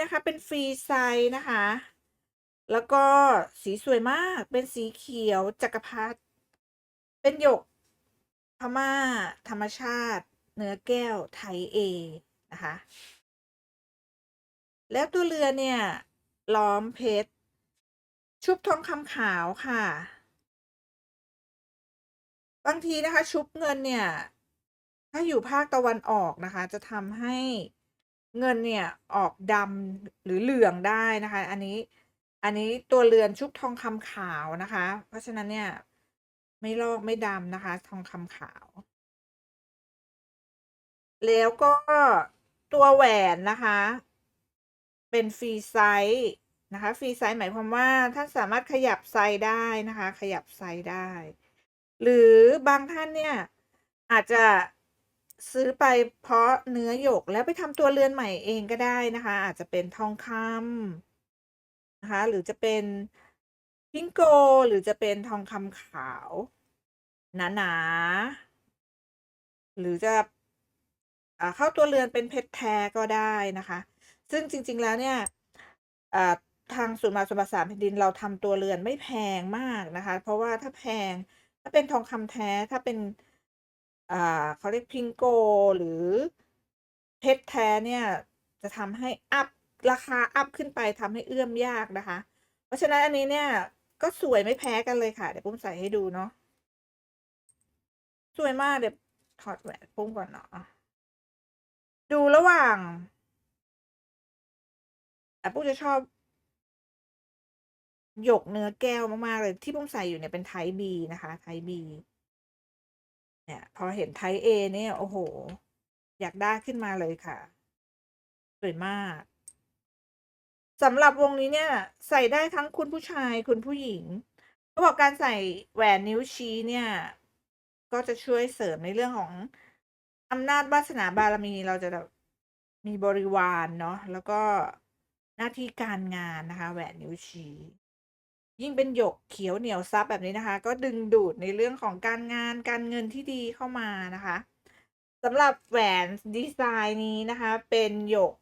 นะคะ เป็นฟรีไซส์นะคะ แล้วก็สีสวยมาก เป็นสีเขียวจักรพรรดิ เป็นหยกพม่า ธรรมชาติ เนื้อแก้วไทยเอนะคะ แล้วตัวเรือเนี่ย ล้อมเพชร ชุบทองคำขาวค่ะ บางทีนะคะ ชุบเงินเนี่ย ถ้าอยู่ภาคตะวันออกนะคะ จะทำให้ เงินเนี่ยออกดำหรือเหลืองได้นะคะ อันนี้อันนี้ตัวเรือนชุบทองคำขาวนะคะ เพราะฉะนั้นเนี่ย ไม่ลอกไม่ดำนะคะ ทองคำขาว แล้วก็ตัวแหวนนะคะ เป็นฟรีไซส์นะคะฟรีไซส์หมายความว่าท่านสามารถขยับไซส์ได้นะคะ ขยับไซส์ได้ หรือบางท่านเนี่ยอาจจะ ซื้อไปเพราะเนื้อหยกแล้วไปทำตัวเรือนใหม่เองก็ได้นะคะ อาจจะเป็นทองคำนะคะ หรือจะเป็นพิงโก หรือจะเป็นทองคำขาวหนาๆหรือจะอ่าเข้าตัวเรือนเป็นเพชรแท้ก็ได้นะคะ ซึ่งจริง ๆ แล้วเนี่ยอ่าทางศูนย์มาสมบัติสามแผ่นดินเราทำตัวเรือนไม่แพงมากนะคะ เพราะว่าถ้าแพงถ้าเป็นทองคำแท้ถ้าเป็น อ่าเขาเรียกพิงโกหรือเพชรแท้เนี่ยจะทำให้อัปราคาอัปขึ้นไปทำให้เอื้อมยากนะคะ เพราะฉะนั้นอันนี้เนี่ยก็สวยไม่แพ้กันเลยค่ะ เดี๋ยวปุ้มใส่ให้ดูเนาะสวยมากเดี๋ยวถอดแหวนปุ้มก่อนเนาะดูระหว่างแอ่ปุ้มจะชอบหยกเนื้อแก้วมาก ๆ เลยที่ปุ้มใส่อยู่เนี่ยเป็น Type B นะคะ Type B เนี่ยพอเห็น Type A เนี่ยโอ้โฮอยากได้ขึ้นมาเลยค่ะ สวยมากสำหรับวงนี้เนี่ย ใส่ได้ทั้งคุณผู้ชายคุณผู้หญิงเขาบอกการใส่แหวนนิ้วชี้เนี่ย ก็จะช่วยเสริมในเรื่องของอำนาจวาสนาบารมีเราจะแบบมีบริวารเนาะแล้วก็หน้าที่การงานนะคะ แหวนนิ้วชี้ ยิ่งเป็นหยกเขียวเหนียวทรัพย์แบบนี้นะคะ ก็ดึงดูดในเรื่องของการงานการเงินที่ดีเข้ามานะคะสำหรับแหวนดีไซน์นี้นะคะ เป็นหยก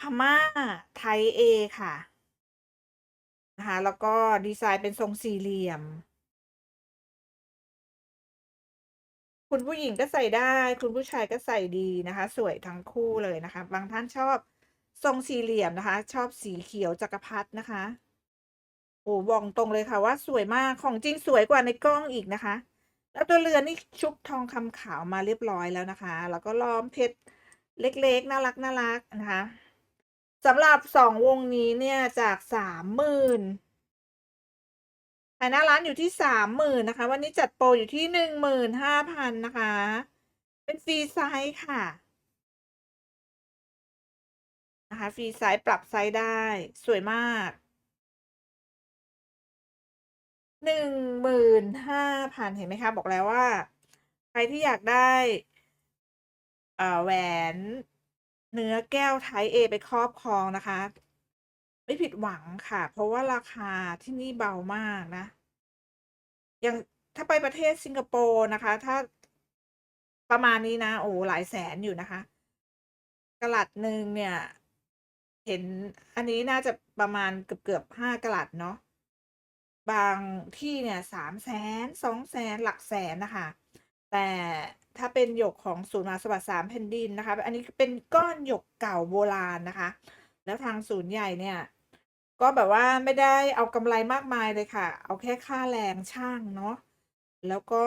พม่า Type A ค่ะนะคะแล้วก็ดีไซน์เป็นทรงสี่เหลี่ยม คุณผู้หญิงก็ใส่ได้ คุณผู้ชายก็ใส่ดีนะคะ สวยทั้งคู่เลยนะคะ บางท่านชอบทรงสี่เหลี่ยมนะคะ ชอบสีเขียวจักรพรรดินะคะ โอ้บอกตรงเลยค่ะว่าสวยมากของจริงสวยกว่าในกล้องอีกนะคะ แล้วตัวเรือนนี่ชุบทองคำขาวมาเรียบร้อยแล้วนะคะ แล้วก็ล้อมเพชรเล็กๆ น่ารักๆนะคะสำหรับ2วงนี้เนี่ยจาก30,000ขายหน้าร้านอยู่ที่30,000นนะคะ วันนี้จัดโปรอยู่ที่15,000นะคะ เป็นฟรีไซส์ค่ะนะคะฟรีไซส์ปรับไซส์ได้สวยมาก 15,000เห็นไหมคะ บอกแล้วว่า ใครที่อยากได้แหวนเนื้อแก้ว Type A ไปครอบครองนะคะ ไม่ผิดหวังค่ะ เพราะว่าราคาที่นี่เบามากนะอย่างถ้าไปประเทศสิงคโปร์นะคะ ถ้าประมาณนี้นะ โอ้หลายแสนอยู่นะคะกะรัตหนึ่งเนี่ย เห็นอันนี้น่าจะประมาณเกือบๆ5กะรัตเนาะ บางที่เนี่ย300,000 200,000หลักแสนนะคะ แต่ถ้าเป็นหยกของศูนย์มาสมบัติสามแผ่นดินนะคะ อันนี้เป็นก้อนหยกเก่าโบราณนะคะ แล้วทางศูนย์ใหญ่เนี่ย ก็แบบว่าไม่ได้เอากำไรมากมายเลยค่ะ เอาแค่ค่าแรงช่างเนาะแล้วก็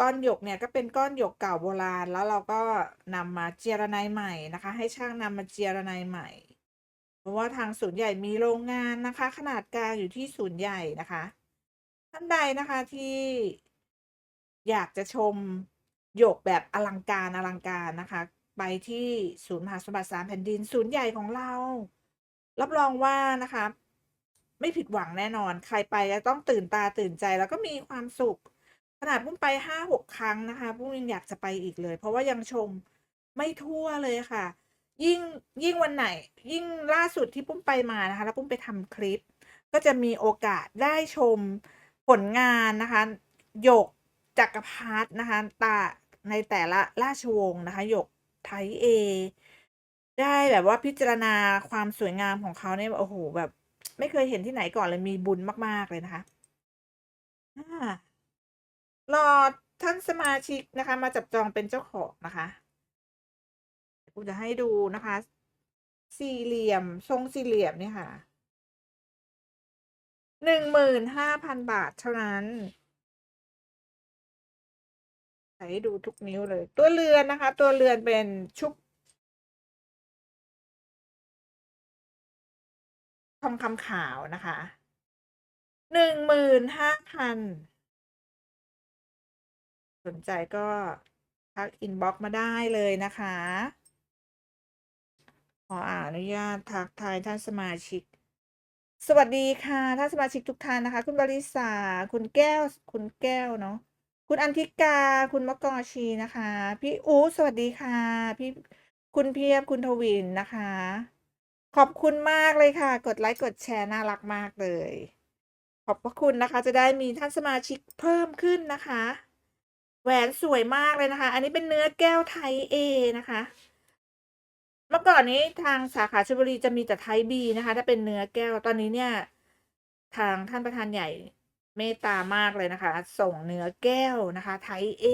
ก้อนหยกเนี่ยก็เป็นก้อนหยกเก่าโบราณ แล้วเราก็นำมาเจียระไนใหม่นะคะ ให้ช่างนำมาเจียระไนใหม่ เพราะว่าทางศูนย์ใหญ่มีโรงงานนะคะ ขนาดกลางอยู่ที่ศูนย์ใหญ่นะคะ ท่านใดนะคะที่อยากจะชมหยกแบบอลังการๆนะคะ ไปที่ศูนย์มหาสมบัติสามแผ่นดิน ศูนย์ใหญ่ของเรา รับรองว่านะคะ ไม่ผิดหวังแน่นอนใครไปจะต้องตื่นตาตื่นใจแล้วก็มีความสุข ขนาดปุ้มไป5-6ครั้งนะคะปุ้มยังอยากจะไปอีกเลย เพราะว่ายังชมไม่ทั่วเลยค่ะ ยิ่งยิ่งวันไหน ยิ่งล่าสุดที่ปุ้มไปมานะคะ แล้วปุ้มไปทำคลิป ก็จะมีโอกาสได้ชมผลงานนะคะหยกจักรพรรดินะคะตาในแต่ละราชวงศ์นะคะหยก Type A ได้แบบว่าพิจารณาความสวยงามของเขาเนี่ยโอ้โฮแบบ ไม่เคยเห็นที่ไหนก่อนเลยมีบุญมาก ๆ เลยนะคะรอท่านสมาชิกนะคะ มาจับจองเป็นเจ้าของนะคะ กูจะให้ดูนะคะ สี่เหลี่ยมทรงสี่เหลี่ยมเนี่ยค่ะ15,000บาทเท่านั้นใส่ให้ดูทุกนิ้วเลย ตัวเรือนนะคะ ตัวเรือนเป็นชุบทองคำขาวนะคะ15,000สนใจก็ทักอินบ็อกซ์มาได้เลยนะคะ ขออนุญาตทักทายท่านสมาชิก สวัสดีค่ะ ท่านสมาชิกทุกท่านนะคะ คุณบริษาคุณแก้ว คุณแก้วเนาะคุณอันธิกา คุณมะกอชีนะคะ พี่อู๊ดสวัสดีค่ะ พี่คุณเพียบคุณทวินนะคะ ขอบคุณมากเลยค่ะ กดไลก์กดแชร์น่ารักมากเลย ขอบพระคุณนะคะ จะได้มีท่านสมาชิกเพิ่มขึ้นนะคะ แหวนสวยมากเลยนะคะ อันนี้เป็นเนื้อแก้วไทย A นะคะ มื่อก่อนนี้ทางสาขาชลบุรีจะมีแต่ไทย B นะคะ ถ้าเป็นเนื้อแก้วตอนนี้เนี่ย ทางท่านประธานใหญ่เมตตามากเลยนะคะ ส่งเนื้อแก้วนะคะ ไทย A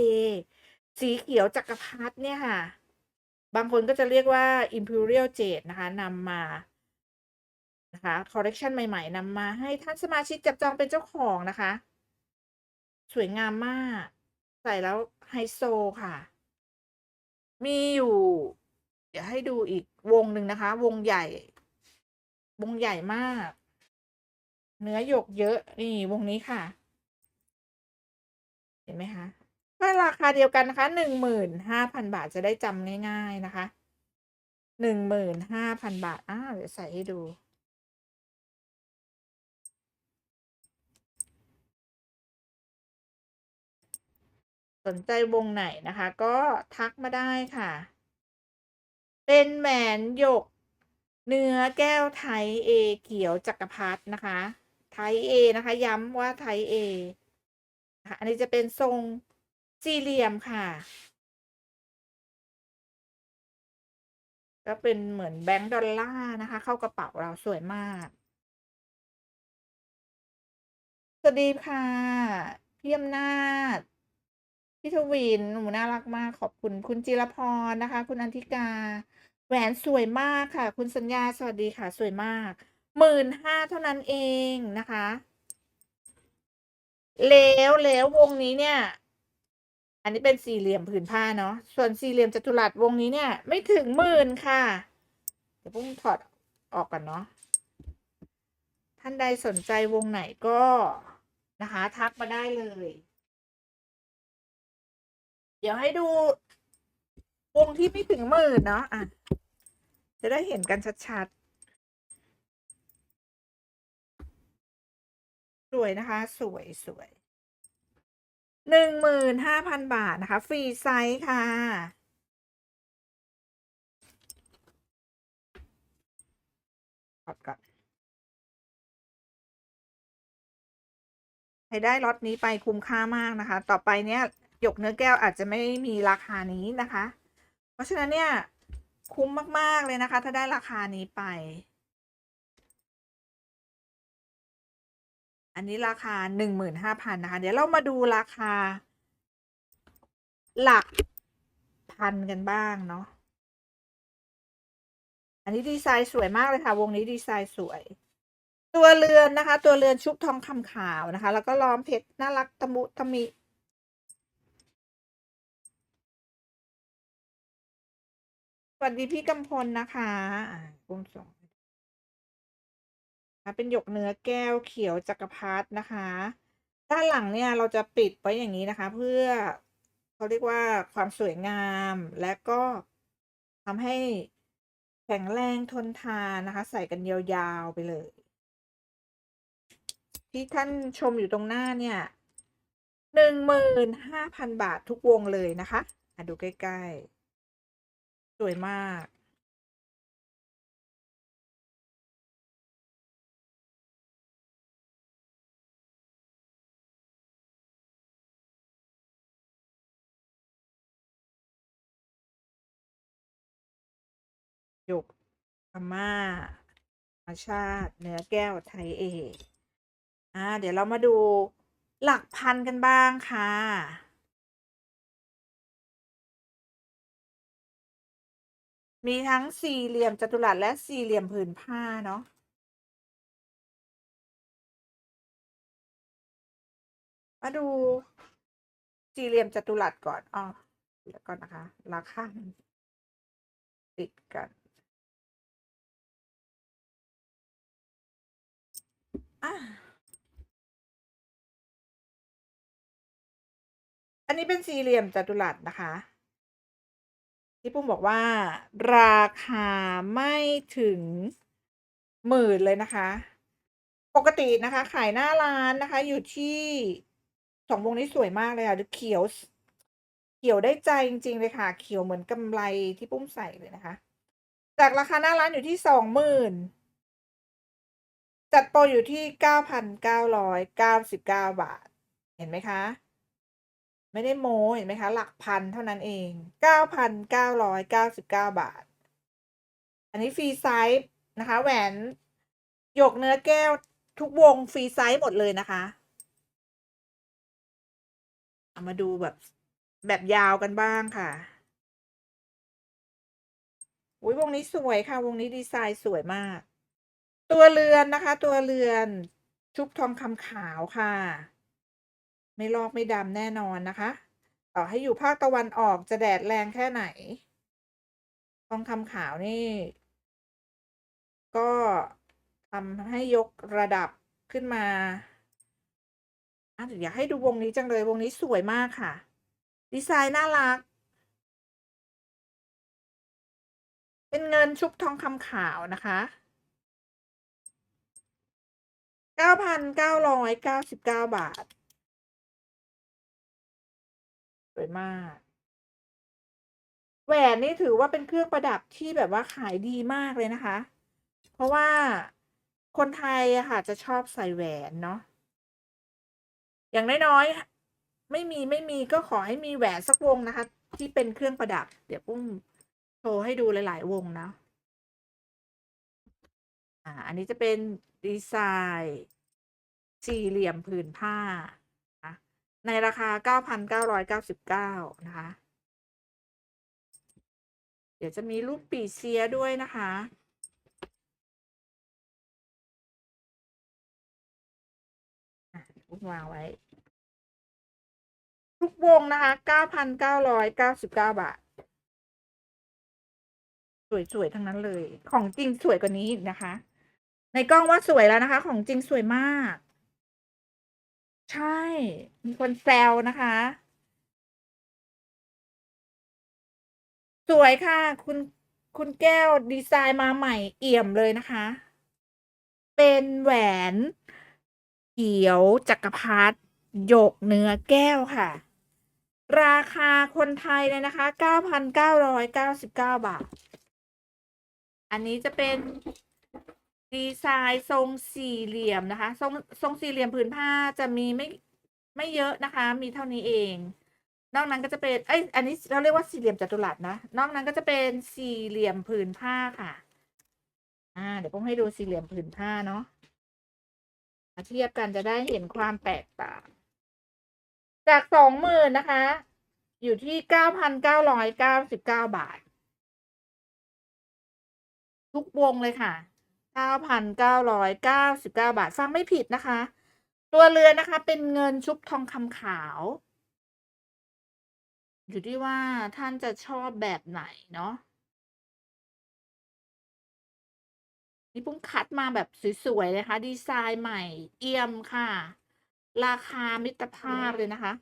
สีเขียวจักรพรรดิเนี่ยค่ะ บางคนก็จะเรียกว่า Imperial Jade นะคะนำมานะคะคอลเลกชันใหม่ๆนำมาให้ท่านสมาชิกจับจองเป็นเจ้าของนะคะ สวยงามมาก ใส่แล้วไฮโซค่ะ มีอยู่ เดี๋ยวให้ดูอีกวงหนึ่งนะคะ วงใหญ่ วงใหญ่มาก เนื้อหยกเยอะนี่วงนี้ค่ะ เห็นไหมคะ?ก็ราคาเดียวกันนะคะ15,000บาทจะได้จำง่าย ๆนะคะ15,000บาทอ้าเดี๋ยวใส่ให้ดูสนใจวงไหนนะคะ ก็ทักมาได้ค่ะ เป็นแหวนหยก เนื้อแก้วไทย A เขียวจักรพรรดินะคะ ไทย A นะคะ ย้ำว่าไทย A ค่ะอันนี้จะเป็นทรงสี่เหลี่ยมค่ะ ก็เป็นเหมือนแบงก์ดอลลาร์นะคะ เข้ากระเป๋าเราสวยมาก สวัสดีค่ะพี่อำนาจพี่ทวินโอ้โฮน่ารักมากขอบคุณคุณจิรพรนะคะ คุณอันธิกา แหวนสวยมากค่ะ คุณสัญญาสวัสดีค่ะ สวยมาก15,000เท่านั้นเองนะคะ แล้วแล้ววงนี้เนี่ย อันนี้เป็นสี่เหลี่ยมผืนผ้าเนาะส่วนสี่เหลี่ยมจัตุรัสวงนี้เนี่ย ไม่ถึง10,000ค่ะ เดี๋ยวพิ่งถอดออกก่อนเนาะท่านใดสนใจวงไหนก็นะคะ ทักมาได้เลย เดี๋ยวให้ดูวงที่ไม่ถึง10,000เนาะอะ จะได้เห็นกันชัดๆ สวยนะคะ สวยสวย15,000บาทนะคะ ฟรีไซซ์ค่ะถอดก่อนใครได้ล็อตนี้ไปคุ้มค่ามากนะคะ ต่อไปเนี่ยหยกเนื้อแก้วอาจจะไม่มีราคานี้นะคะ เพราะฉะนั้นเนี่ย คุ้มมาก ๆ เลยนะคะ ถ้าได้ราคานี้ไป อันนี้ราคา 15,000 นะคะ เดี๋ยวเรามาดูราคา หลักพันกันบ้างเนาะ อันนี้ดีไซน์สวยมากเลยค่ะ วงนี้ดีไซน์สวย ตัวเรือนนะคะ ตัวเรือนชุบทองคำขาวนะคะ แล้วก็ล้อมเพชรน่ารักตะมุตะมิ สวัสดีพี่กำพลนะคะอ่าวง2ค่ะเป็นหยกเนื้อแก้วเขียวจักรพรรดินะคะ ด้านหลังเนี่ยเราจะปิดไว้อย่างงี้นะคะ เพื่อเขาเรียกว่าความสวยงามและก็ทำให้แข็งแรงทนทานนะคะ ใส่กันยาวๆไปเลย ที่ท่านชมอยู่ตรงหน้าเนี่ย15,000บาททุกวงเลยนะคะ อ่าดูใกล้ ๆ สวยมากยหยกพม่าธรรมชาติเนื้อแก้วไทยเออ่าเดี๋ยวเรามาดูหลักพันกันบ้างค่ะ มีทั้งสี่เหลี่ยมจัตุรัสและสี่เหลี่ยมผืนผ้าเนาะมาดูสี่เหลี่ยมจัตุรัสก่อนอ๋อเดี๋ยวก่อนนะคะราคาติดกันอันนี้เป็นสี่เหลี่ยมจัตุรัสนะคะ ที่ปุ้มบอกว่า ราคาไม่ถึงหมื่นเลยนะคะ ปกตินะคะ ขายหน้าร้านนะคะ อยู่ที่สองวงนี้สวยมากเลยค่ะดูเขียว เขียวได้ใจจริง ๆ เลยค่ะ เขียวเหมือนกำไรที่ปุ้มใส่เลยนะคะ จากราคาหน้าร้านอยู่ที่สองหมื่นจัดโปรอยู่ที่เก้าพันเก้าร้อยเก้าสิบเก้าบาท เห็นไหมคะ ไม่ได้โม้เห็นไหมคะ หลักพันเท่านั้นเองเก้าพันเก้าร้อยเก้าสิบเก้าบาท อันนี้ฟรีไซส์นะคะ แหวนหยกเนื้อแก้วทุกวงฟรีไซส์หมดเลยนะคะ เอามาดูแบบแบบยาวกันบ้างค่ะอุ้ยวงนี้สวยค่ะ วงนี้ดีไซน์สวยมาก ตัวเรือนนะคะ ตัวเรือนชุบทองคำขาวค่ะ ไม่ลอกไม่ดำแน่นอนนะคะ ต่อให้อยู่ภาคตะวันออกจะแดดแรงแค่ไหน ทองคำขาวนี่ ก็ทำให้ยกระดับขึ้นมาอะเดี๋ยวอยากให้ดูวงนี้จังเลยวงนี้สวยมากค่ะ ดีไซน์น่ารัก เป็นเงินชุบทองคำขาวนะคะเก้าพันเก้าร้อยเก้าสิบเก้าบาท วยมาก แหวนนี่ถือว่าเป็นเครื่องประดับที่แบบว่าขายดีมากเลยนะคะ เพราะว่าคนไทยอะค่ะ จะชอบใส่แหวนเนาะอย่างน้อยๆไม่มีไม่มีก็ขอให้มีแหวนสักวงนะคะ ที่เป็นเครื่องประดับ เดี๋ยวปุ้มโชว์ให้ดูหลาย ๆ วงนะอ่าอันนี้จะเป็นดีไซน์ สี่เหลี่ยมผืนผ้า ในราคาเก้าพันเก้าร้อยเก้าสิบเก้านะคะ เดี๋ยวจะมีรูปปีเซียด้วยนะคะ วางไว้ ทุกวงนะคะเก้าพันเก้าร้อยเก้าสิบเก้าบาท สวย ๆ ทั้งนั้นเลย ของจริงสวยกว่านี้อีกนะคะ ในกล้องว่าสวยแล้วนะคะ ของจริงสวยมาก ใช่ มีคนแซวนะคะ สวยค่ะ คุณคุณแก้วดีไซน์มาใหม่เอี่ยมเลยนะคะ เป็นแหวนเขียวจักรพรรดิหยกเนื้อแก้วค่ะ ราคาคนไทยเลยนะคะเก้าพันเก้าร้อยเก้าสิบเก้าบาท อันนี้จะเป็น ดีไซน์ทรงสี่เหลี่ยมนะคะ ทรงทรงสี่เหลี่ยมผืนผ้าจะมีไม่ไม่เยอะนะคะ มีเท่านี้เอง นอกนั้นก็จะเป็นเอ้อันนี้เราเรียกว่าสี่เหลี่ยมจัตุรัสนะ นอกนั้นก็จะเป็นสี่เหลี่ยมผืนผ้าค่ะ อ่า เดี๋ยวผมให้ดูสี่เหลี่ยมผืนผ้าเนาะมาเทียบกันจะได้เห็นความแตกต่าง จากสองหมื่นนะคะ อยู่ที่เก้าพันเก้าร้อยเก้าสิบเก้าบาท ทุกวงเลยค่ะ เก้าพันเก้าร้อยเก้าสิบเก้าบาท ฟังไม่ผิดนะคะ ตัวเรือนนะคะ เป็นเงินชุบทองคำขาว อยู่ที่ว่าท่านจะชอบแบบไหนเนาะนี่ปุ้งคัดมาแบบสวยๆเลยค่ะ ดีไซน์ใหม่ เอี่ยมค่ะ ราคามิตรภาพเลยนะคะ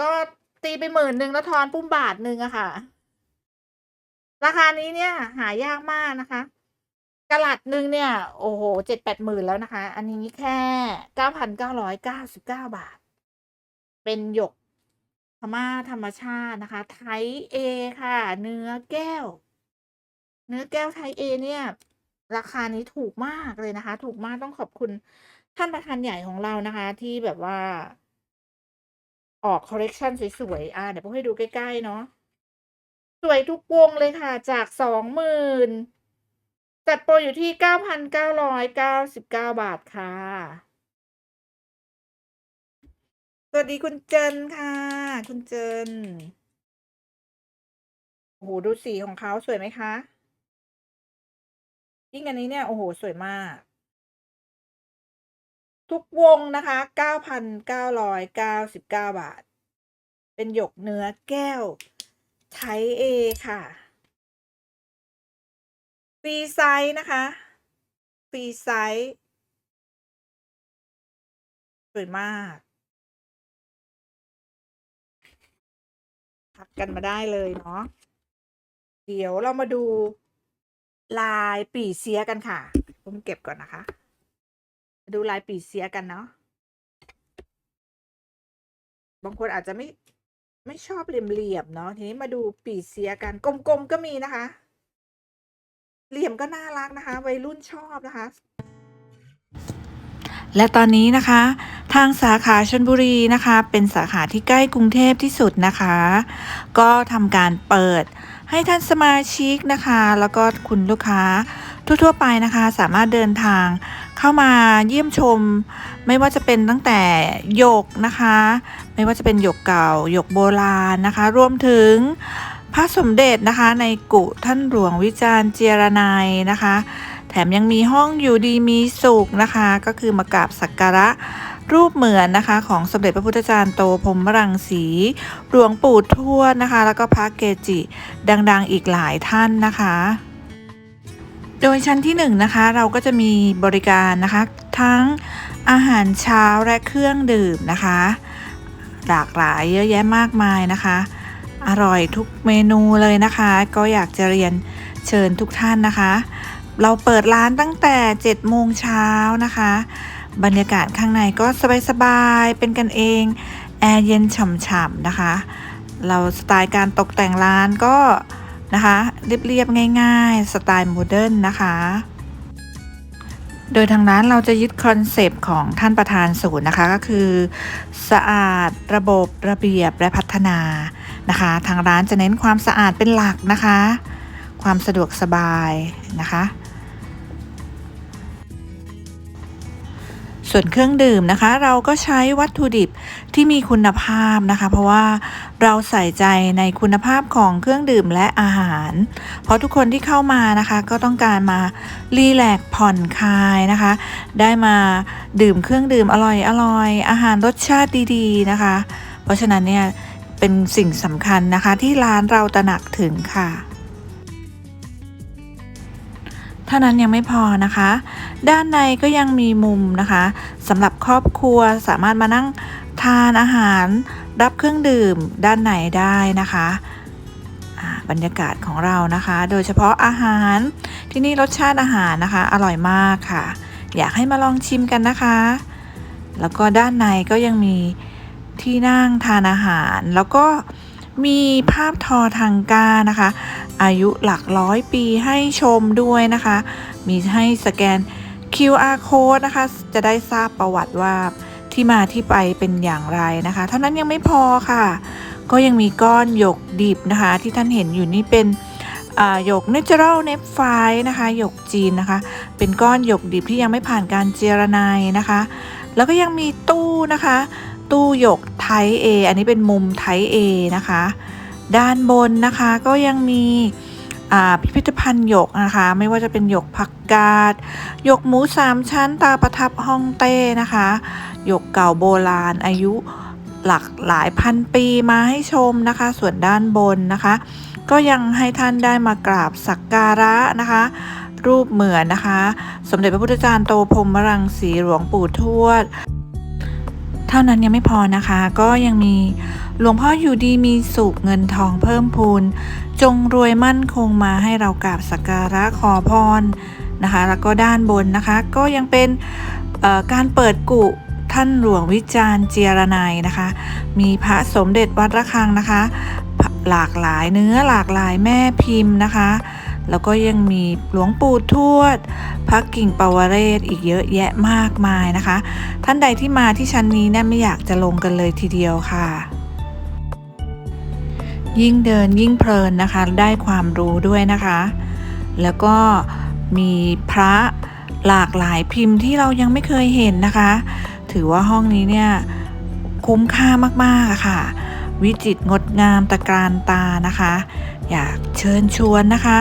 ก็ตีไปหมื่นหนึ่งแล้วทอนปุ้มบาทหนึ่งอะค่ะ ราคานี้เนี่ย หายากมากนะคะกระลัดหนึ่งเนี่ย โอ้โหเจ็ดแปดหมื่นแล้วนะคะ อันนี้แค่เก้าพันเก้าร้อยเก้าสิบเก้าบาท เป็นหยกพม่าธรรมชาตินะคะ ไทยเอค่ะ เนื้อแก้ว เนื้อแก้วไทยเอเนี่ย ราคานี้ถูกมากเลยนะคะ ถูกมากต้องขอบคุณท่านประธานใหญ่ของเรานะคะ ที่แบบว่า ออกคอลเลกชันสวยๆ อ่าเดี๋ยวพวกให้ดูใกล้ ๆ เนาะ สวยทุกวงเลยค่ะจาก20,000จัดโปรอยู่ที่9,999บเก้าบาทค่ะ สวัสดีคุณเจนค่ะ คุณเจนโอ้โฮดูสีของเขาสวยไหมคะ?ยิ่งอันนี้เนี่ยโอ้โฮสวยมาก ทุกวงนะคะ9,999บาท เป็นหยกเนื้อแก้ว Type A ค่ะฟรีไซซ์นะคะฟรีไซซ์สวยมากทักกันมาได้เลยเนาะเดี๋ยวเรามาดูลายปีเซียกันค่ะ ผมเก็บก่อนนะคะมาดูลายปีเซียกันเนาะบางคนอาจจะไม่ ไม่ชอบเหลี่ยมๆเนาะทีนี้มาดูปีเซียกันกลมๆก็มีนะคะ เหลี่ยมก็น่ารักนะคะ วัยรุ่นชอบนะคะ และตอนนี้นะคะ ทางสาขาชลบุรีนะคะ เป็นสาขาที่ใกล้กรุงเทพที่สุดนะคะ ก็ทำการเปิดให้ท่านสมาชิกนะคะ แล้วก็คุณลูกค้าทั่วๆไปนะคะ สามารถเดินทางเข้ามาเยี่ยมชม ไม่ว่าจะเป็นตั้งแต่หยกนะคะ ไม่ว่าจะเป็นหยกเก่าหยกโบราณนะคะ รวมถึงพระสมเด็จนะคะในกุท่านหลวงวิจารณ์เจรนัยนะคะ แถมยังมีห้องอยู่ดีมีสุขนะคะ ก็คือมากราบสักการะรูปเหมือนนะคะของสมเด็จพระพุทธจารย์โตพรมรังสี หลวงปู่ทวดนะคะ แล้วก็พระเกจิ ดังๆอีกหลายท่านนะคะ โดยชั้นที่1นะคะเราก็จะมีบริการนะคะ ทั้งอาหารเช้าและเครื่องดื่มนะคะ หลากหลายเยอะแยะมากมายนะคะ อร่อยทุกเมนูเลยนะคะ ก็อยากจะเรียนเชิญทุกท่านนะคะ เราเปิดร้านตั้งแต่7โมงเช้านะคะ บรรยากาศข้างในก็สบายๆเป็นกันเองแอร์เย็นฉ่ำๆนะคะ เราสไตล์การตกแต่งร้านก็นะคะเรียบๆง่าย ๆ สไตล์โมเดิร์นนะคะ โดยทางร้านเราจะยึดคอนเซปต์ของท่านประธานศูนย์นะคะก็คือ สะอาดระบบระเบียบและพัฒนานะคะ ทางร้านจะเน้นความสะอาดเป็นหลักนะคะ ความสะดวกสบายนะคะ ส่วนเครื่องดื่มนะคะ เราก็ใช้วัตถุดิบ ที่มีคุณภาพนะคะ เพราะว่าเราใส่ใจในคุณภาพของเครื่องดื่มและอาหาร เพราะทุกคนที่เข้ามานะคะ ก็ต้องการมารีแลกผ่อนคลายนะคะ ได้มาดื่มเครื่องดื่มอร่อยๆอยอาหารรสชาติดีๆนะคะ เพราะฉะนั้นเนี่ยเป็นสิ่งสำคัญนะคะที่ร้านเราตระหนักถึงค่ะท่านั้นยังไม่พอนะคะ ด้านในก็ยังมีมุมนะคะสำหรับครอบครัวสามารถมานั่ง ทานอาหารรับเครื่องดื่มด้านในได้นะคะบรรยากาศของเรานะคะ โดยเฉพาะอาหารที่นี่รสชาติอาหารนะคะ อร่อยมากค่ะ อยากให้มาลองชิมกันนะคะ แล้วก็ด้านในก็ยังมีที่นั่งทานอาหาร แล้วก็มีภาพทอทางกานะคะ อายุหลักร้อยปีให้ชมด้วยนะคะ มีให้สแกน QR code นะคะ จะได้ทราบประวัติว่า ที่มาที่ไปเป็นอย่างไรนะคะ เท่านั้นยังไม่พอค่ะ ก็ยังมีก้อนหยกดิบนะคะ ที่ท่านเห็นอยู่นี่เป็นหยก Natural n e p h i นะคะหยกจีนนะคะ เป็นก้อนหยกดิบที่ยังไม่ผ่านการเจรไนนะคะ แล้วก็ยังมีตู้นะคะ ตู้หยกไทเออันนี้เป็นมุมไทเอนะคะ ด้านบนนะคะก็ยังมีพิพิธภัณฑ์หยกนะคะ ไม่ว่าจะเป็นหยกผักกาดหยกหมูสามชั้นตาประทับฮ่องเต้นะคะ หยกเก่าโบราณอายุหลักหลายพันปีมาให้ชมนะคะ ส่วนด้านบนนะคะ ก็ยังให้ท่านได้มากราบสักการะนะคะ รูปเหมือนนะคะ สมเด็จพระพุทธจารย์โตพรมรังสีหลวงปู่ทวด เท่านั้นยังไม่พอนะคะ ก็ยังมีหลวงพ่ออยู่ดีมีสุขเงินทองเพิ่มพูน จงรวยมั่นคงมาให้เรากราบสักการะขอพรนะคะ แล้วก็ด้านบนนะคะ ก็ยังเป็นการเปิดกุ ท่านหลวงวิจารณ์เจียรนัยนะคะ มีพระสมเด็จวัดระฆังนะคะ หลากหลายเนื้อหลากหลายแม่พิมพ์นะคะ แล้วก็ยังมีหลวงปู่ทวด พระกิ่งปวเรศอีกเยอะแยะมากมายนะคะ ท่านใดที่มาที่ชั้นนี้เนี่ยไม่อยากจะลงกันเลยทีเดียวค่ะยิ่งเดินยิ่งเพลินนะคะ ได้ความรู้ด้วยนะคะ แล้วก็มีพระหลากหลายพิมพ์ที่เรายังไม่เคยเห็นนะคะ ถือว่าห้องนี้เนี่ยคุ้มค่ามากๆค่ะ วิจิตรงดงามตะการตานะคะ อยากเชิญชวนนะคะ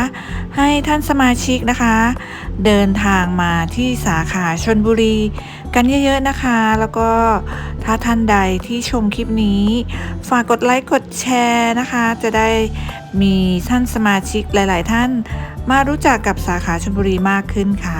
ให้ท่านสมาชิกนะคะ เดินทางมาที่สาขาชนบุรี กันเยอะๆนะคะ แล้วก็ถ้าท่านใดที่ชมคลิปนี้ ฝากกดไลค์กดแชร์นะคะ จะได้มีท่านสมาชิกหลาย ๆ ท่านมารู้จักกับสาขาชนบุรีมากขึ้นค่ะ